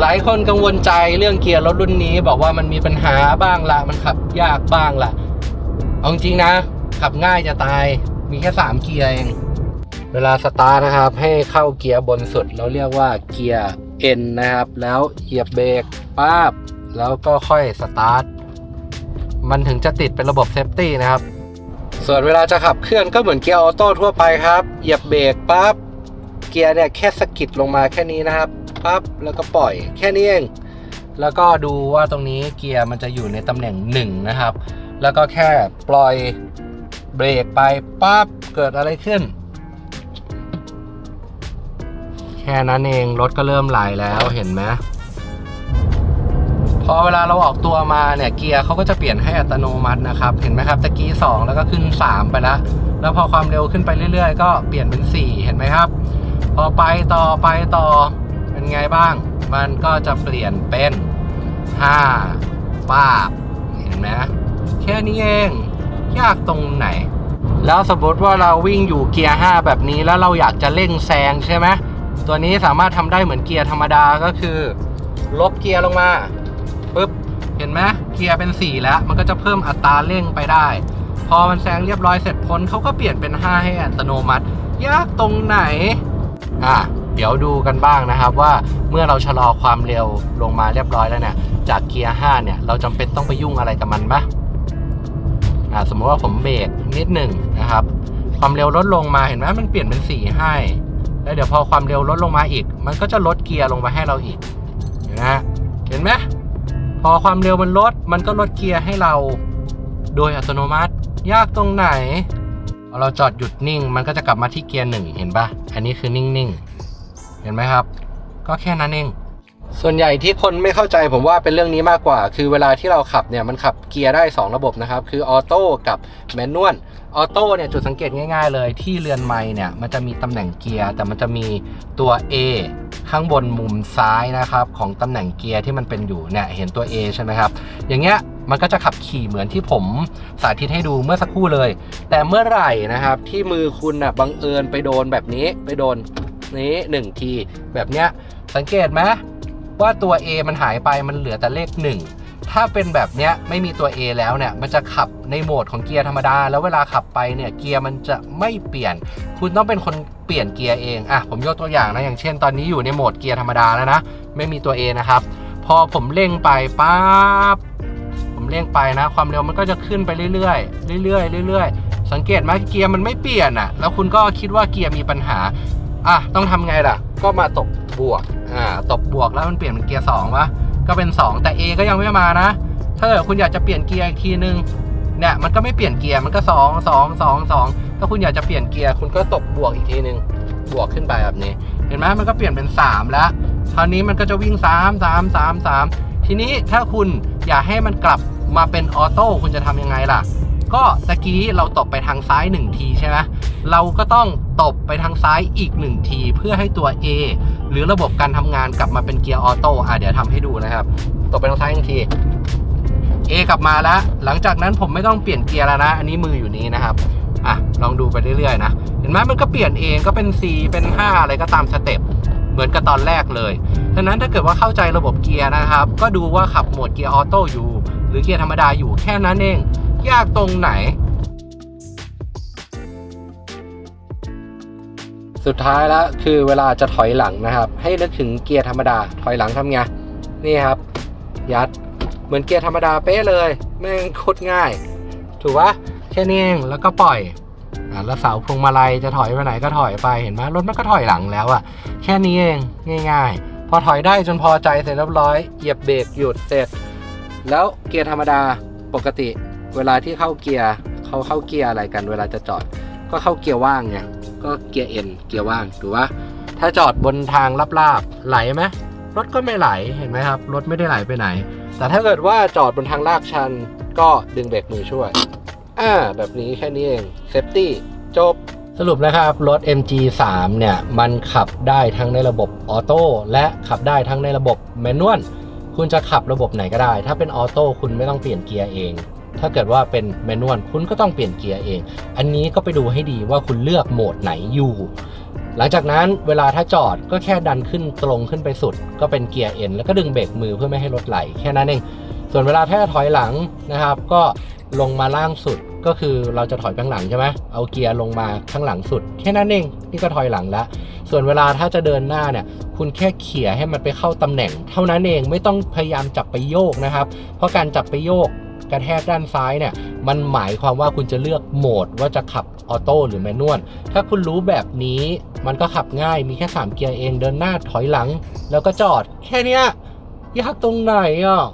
หลายคนกังวลใจเรื่องเกียร์รถรุ่นนี้ บอกว่ามันมีปัญหาบ้างละมันขับยากบ้างละเอาจริงนะ ขับง่ายจะตายมีแค่ 3 เกียร์เอง เวลาสตาร์ทนะครับ ให้เข้าเกียร์บนสุด เราเรียกว่าเกียร์ N นะครับ แล้วเหยียบเบรกป้าบ แล้วก็ค่อยสตาร์ทมันถึงจะติดเป็นระบบเซฟตี้นะครับ ส่วนเวลาจะขับเคลื่อนก็เหมือนเกียร์ออโต้ทั่วไปครับ เหยียบเบรกปั๊บ เกียร์เนี่ยแค่สะกิดลงมาแค่นี้นะครับ ปั๊บแล้วก็ปล่อยแค่นี้เอง แล้วก็ดูว่าตรงนี้เกียร์มันจะอยู่ในตำแหน่งหนึ่งนะครับ แล้วก็แค่ปล่อยเบรกไปปั๊บเกิดอะไรขึ้น แค่นั้นเองรถก็เริ่มไหลแล้วเห็นไหมพอเวลาเราออกตัวมาเนี่ยเกียร์เขาก็จะเปลี่ยนให้อัตโนมัตินะครับ เห็นไหมครับตะกี้ 2 แล้วก็ขึ้น 3 ไปแล้วแล้วพอความเร็วขึ้นไปเรื่อยๆ ก็เปลี่ยนเป็น 4 เห็นไหมครับ พอไปต่อไปต่อ เป็นไงบ้าง มันก็จะเปลี่ยนเป็น5ป้าบเห็นไหมแค่นี้เอง ยากตรงไหน แล้วสมมติว่าเราวิ่งอยู่เกียร์ 5 แบบนี้แล้วเราอยากจะเร่งแซงใช่ไหมตัวนี้สามารถทำได้เหมือนเกียร์ธรรมดาก็คือ ลบเกียร์ลงมาปุ๊บเห็นไหมเกียร์เป็น 4 แล้ว มันก็จะเพิ่มอัตราเร่งไปได้ พอมันแซงเรียบร้อยเสร็จพ้นเขาก็เปลี่ยนเป็น 5 ให้อัตโนมัติ ยากตรงไหน อะ ดี๋ยวดูกันบ้างนะครับว่าเมื่อเราชะลอความเร็วลงมาเรียบร้อยแล้วเนี่ย จากเกียร์5เนี่ยเราจำเป็นต้องไปยุ่งอะไรกับมันปะอะสมมติว่าผมเบรกนิดหนึ่งนะครับ ความเร็วลดลงมาเห็นไหมมันเปลี่ยนเป็น4ให้แล้วเดี๋ยวพอความเร็วลดลงมาอีก มันก็จะลดเกียร์ลงมาให้เราอีกเห็นไหมเห็นไหมพอความเร็วมันลด มันก็ลดเกียร์ให้เรา โดยอัตโนมัติ ยากตรงไหนพอเราจอดหยุดนิ่ง มันก็จะกลับมาที่เกียร์หนึ่งเห็นปะอันนี้คือนิ่งๆ เห็นไหมครับ ก็แค่นั้นเอง ส่วนใหญ่ที่คนไม่เข้าใจผมว่าเป็นเรื่องนี้มากกว่า คือเวลาที่เราขับเนี่ยมันขับเกียร์ได้ 2 ระบบนะครับ คือออโต้กับแมนนวลออโต้เนี่ยจุดสังเกตง่ายๆเลยที่เรือนไม้เนี่ยมันจะมีตำแหน่งเกียร์แต่มันจะมีตัว A ข้างบนมุมซ้ายนะครับของตำแหน่งเกียร์ที่มันเป็นอยู่เนี่ยเห็นตัว A ใช่ไหมครับ อย่างเงี้ยมันก็จะขับขี่เหมือนที่ผมสาธิตให้ดูเมื่อสักครู่เลย แต่เมื่อไหร่นะครับที่มือคุณนะบังเอิญไปโดนแบบนี้ไปโดน นี้หนึ่งทีแบบเนี้ยสังเกตไหมว่าตัว A มันหายไปมันเหลือแต่เลข 1 ถ้าเป็นแบบเนี้ยไม่มีตัว A แล้วเนี่ย มันจะขับในโหมดของเกียร์ธรรมดา แล้วเวลาขับไปเนี่ยเกียร์มันจะไม่เปลี่ยน คุณต้องเป็นคนเปลี่ยนเกียร์เองอะผมยกตัวอย่างนะอย่างเช่น ตอนนี้อยู่ในโหมดเกียร์ธรรมดาแล้วนะไม่มีตัว A นะครับ พอผมเร่งไปปั๊บผมเร่งไปนะ ความเร็วมันก็จะขึ้นไปเรื่อยๆเรื่อยๆเรื่อยๆสังเกตไหมเกียร์มันไม่เปลี่ยนอะ แล้วคุณก็คิดว่าเกียร์มีปัญหา อะต้องทำไงล่ะ ก็มาตบบวกอ่าตบบวกแล้วมันเปลี่ยนเป็นเกียร์สองวะก็เป็น 2 แต่ A ก็ยังไม่มานะ ถ้าเกิดคุณอยากจะเปลี่ยนเกียร์อีกทีนึงเนี่ยมันก็ไม่เปลี่ยนเกียร์มันก็2 2 2 2 ถ้าคุณอยากจะเปลี่ยนเกียร์คุณก็ตบบวกอีกทีนึงบวกขึ้นไปแบบนี้ เห็นไหมมันก็เปลี่ยนเป็น 3 แล้วคราวนี้มันก็จะวิ่ง 3 3 3 3 ทีนี้ถ้าคุณอยากให้มันกลับมาเป็นออโต้คุณจะทำยังไงล่ะ ก็ตะกี้เราตบไปทางซ้าย1ทีใช่ไหม เราก็ต้องตบไปทางซ้ายอีก 1 ที เพื่อให้ตัว A หรือระบบการทำงานกลับมาเป็นเกียร์ออโต้อะเดี๋ยวทำให้ดูนะครับ ตบไปทางซ้ายอีกที A กลับมาแล้ว หลังจากนั้นผมไม่ต้องเปลี่ยนเกียร์แล้วนะ อันนี้มืออยู่นี้นะครับอะลองดูไปเรื่อยๆนะเห็นไหมมันก็เปลี่ยนเองก็เป็น C เป็น 5 อะไรก็ตามสเต็ปเหมือนกับตอนแรกเลยดังนั้นถ้าเกิดว่าเข้าใจระบบเกียร์นะครับ ก็ดูว่าขับโหมดเกียร์ออโต้อยู่ หรือเกียร์ธรรมดาอยู่แค่นั้นเอง ยากตรงไหน สุดท้ายแล้วคือเวลาจะถอยหลังนะครับ ให้นึกถึงเกียร์ธรรมดาถอยหลังทำไงนี่ครับ ยัดเหมือนเกียร์ธรรมดาเป๊ะเลยแม่งโคตรง่าย ถูกปะแค่นี้เองแล้วก็ปล่อยอ่าแล้วเสาพวงมาลัยจะถอยไปไหนก็ถอยไปเห็นไหมรถมันก็ถอยหลังแล้วอะแค่นี้เองง่าย ๆ พอถอยได้จนพอใจเสร็จเรียบร้อยเหยียบเบรกหยุดเสร็จ แล้วเกียร์ธรรมดาปกติ เวลาที่เข้าเกียร์เขาเข้าเกียร์อะไรกัน เวลาจะจอดก็เข้าเกียร์ว่างไง ก็เกียร์เอ็นเกียร์ว่างถูกปะถ้าจอดบนทางราบๆไหลไหมรถก็ไม่ไหลเห็นไหมครับ รถไม่ได้ไหลไปไหน แต่ถ้าเกิดว่าจอดบนทางลาดชัน ก็ดึงเบรกมือช่วย อ่า แบบนี้แค่นี้เองเซฟตี้จบสรุปนะครับ รถ MG3 เนี่ย มันขับได้ทั้งในระบบออโต้และขับได้ทั้งในระบบแมนนวลคุณจะขับระบบไหนก็ได้ ถ้าเป็นออโต้คุณไม่ต้องเปลี่ยนเกียร์เอง ถ้าเกิดว่าเป็นแมนนวลคุณก็ต้องเปลี่ยนเกียร์เอง อันนี้ก็ไปดูให้ดีว่าคุณเลือกโหมดไหนอยู่ หลังจากนั้นเวลาถ้าจอดก็แค่ดันขึ้นตรงขึ้นไปสุด ก็เป็นเกียร์เอ็นแล้วก็ดึงเบรกมือเพื่อไม่ให้รถไหลแค่นั้นเอง ส่วนเวลาถ้าถอยหลังนะครับ ก็ลงมาล่างสุดก็คือเราจะถอยข้างหลังใช่ไหมเอาเกียร์ลงมาข้างหลังสุด แค่นั้นเองนี่ก็ถอยหลังแล้ว ส่วนเวลาถ้าจะเดินหน้าเนี่ย คุณแค่เขี่ยให้มันไปเข้าตำแหน่ง เท่านั้นเองไม่ต้องพยายามจับไปโยกนะครับ เพราะการจับไปโยก กระแทกด้านซ้ายเนี่ยมันหมายความว่าคุณจะเลือกโหมดว่าจะขับออโต้หรือแมนนวลถ้าคุณรู้แบบนี้มันก็ขับง่ายมีแค่ 3 เกียร์เองเดินหน้าถอยหลัง แล้วก็จอดแค่นี้ยากตรงไหนอะ